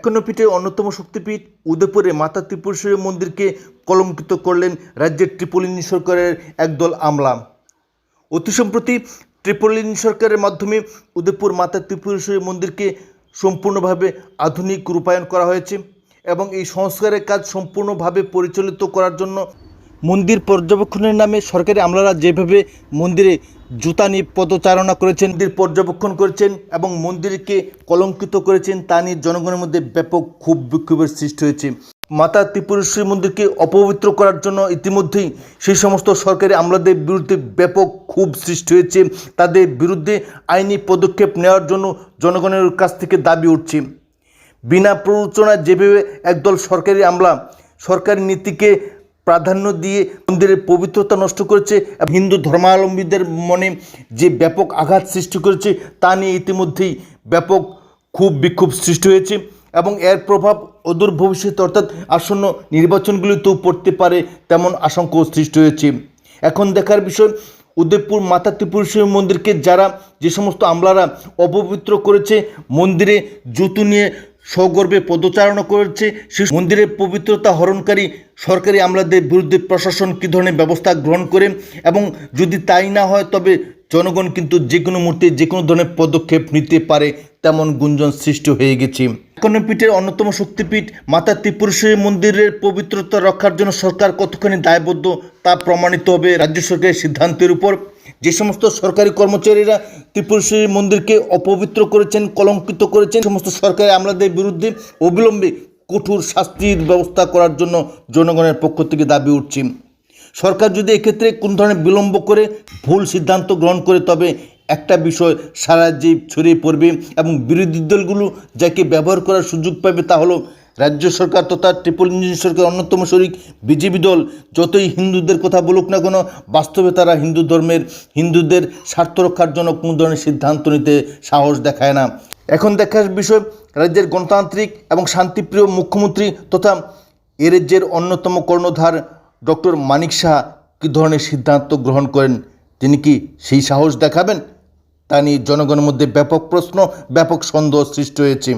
একান্নপীঠের অন্যতম শক্তিপীঠ উদয়পুরে মাতা ত্রিপুরেশ্বরী মন্দিরকে কলঙ্কিত করলেন রাজ্যের ট্রিপলিনী সরকারের একদল আমলা। অতি সম্প্রতি ট্রিপলিনী সরকারের মাধ্যমে উদয়পুর মাতা ত্রিপুরেশ্বরী মন্দিরকে সম্পূর্ণভাবে আধুনিক রূপায়ণ করা হয়েছে এবং এই সংস্কারের কাজ সম্পূর্ণভাবে পরিচালিত করার জন্য মন্দির পর্যবেক্ষণের নামে সরকারি আমলারা যেভাবে মন্দিরে জুতা নিয়ে পদচারণা করেছেন, মন্দির পর্যবেক্ষণ করেছেন এবং মন্দিরকে কলঙ্কিত করেছেন, তা নিয়ে জনগণের মধ্যে ব্যাপক ক্ষোভ, বিক্ষোভের সৃষ্টি হয়েছে। মাতা ত্রিপুরেশ্বরী মন্দিরকে অপবিত্র করার জন্য ইতিমধ্যেই সেই সমস্ত সরকারি আমলাদের বিরুদ্ধে ব্যাপক ক্ষোভ সৃষ্টি হয়েছে। তাদের বিরুদ্ধে আইনি পদক্ষেপ নেওয়ার জন্য জনগণের কাছ থেকে দাবি উঠছে। বিনা প্ররোচনায় যেভাবে একদল সরকারি আমলা সরকারি নীতিকে প্রাধান্য দিয়ে মন্দিরের পবিত্রতা নষ্ট করেছে হিন্দু ধর্মাবলম্বীদের মনে যে ব্যাপক আঘাত সৃষ্টি করেছে তা নিয়ে ইতিমধ্যেই ব্যাপক খুব বিক্ষোভ সৃষ্টি হয়েছে এবং এর প্রভাব অদূর ভবিষ্যতে অর্থাৎ আসন্ন নির্বাচনগুলিতেও পড়তে পারে তেমন আশঙ্কাও সৃষ্টি হয়েছে। এখন দেখার বিষয়, উদয়পুর মাতা ত্রিপুরেশ্বরী মন্দিরকে যারা যে সমস্ত আমলারা অপবিত্র করেছে, মন্দিরে জুতু নিয়ে সগর্বে পদচারণা করেছে। সে মন্দিরের পবিত্রতা হরণকারী সরকারি আমলাদের বিরুদ্ধে প্রশাসন কী ধরনের ব্যবস্থা গ্রহণ করে এবং যদি তাই না হয়, তবে জনগণ কিন্তু যে কোনো মুহূর্তে যে কোনো ধরনের পদক্ষেপ নিতে পারে তেমন গুঞ্জন সৃষ্টি হয়ে গেছে। পীঠের অন্যতম শক্তিপীঠ মাতা ত্রিপুরেশ্বরী মন্দিরের পবিত্রতা রক্ষার জন্য সরকার কতখানি দায়বদ্ধ তা প্রমাণিত হবে রাজ্য সরকারের সিদ্ধান্তের উপর। যে সমস্ত সরকারি কর্মচারীরা ত্রিপুরেশ্বরী মন্দিরকে অপবিত্র করেছেন, কলঙ্কিত করেছেন, সমস্ত সরকারি আমলাদের বিরুদ্ধে অবিলম্বে কঠোর শাস্তির ব্যবস্থা করার জন্য জনগণের পক্ষ থেকে দাবি উঠছে। সরকার যদি এক্ষেত্রে কোন ধরনের বিলম্ব করে, ভুল সিদ্ধান্ত গ্রহণ করে, তবে একটা বিষয় সারা রাজ্যে ছড়িয়ে পড়বে এবং বিরোধী দলগুলো যাকে ব্যবহার করার সুযোগ পাবে তা হলো রাজ্য সরকার তথা ট্রিপল ইঞ্জিন সরকার অন্যতম শরিক বিজেপি দল যতই হিন্দুদের কথা বলুক না কোনো, বাস্তবে তারা হিন্দু ধর্মের, হিন্দুদের স্বার্থ রক্ষার জন্য কোনো ধরনের সিদ্ধান্ত নিতে সাহস দেখায় না। এখন দেখার বিষয়, রাজ্যের গণতান্ত্রিক এবং শান্তিপ্রিয় মুখ্যমন্ত্রী তথা এ রাজ্যের অন্যতম কর্ণধার ডক্টর মানিক সাহা কী ধরনের সিদ্ধান্ত গ্রহণ করেন, তিনি কি সেই সাহস দেখাবেন? তা নিয়ে জনগণের মধ্যে ব্যাপক প্রশ্ন, ব্যাপক সন্দেহ সৃষ্টি হয়েছে।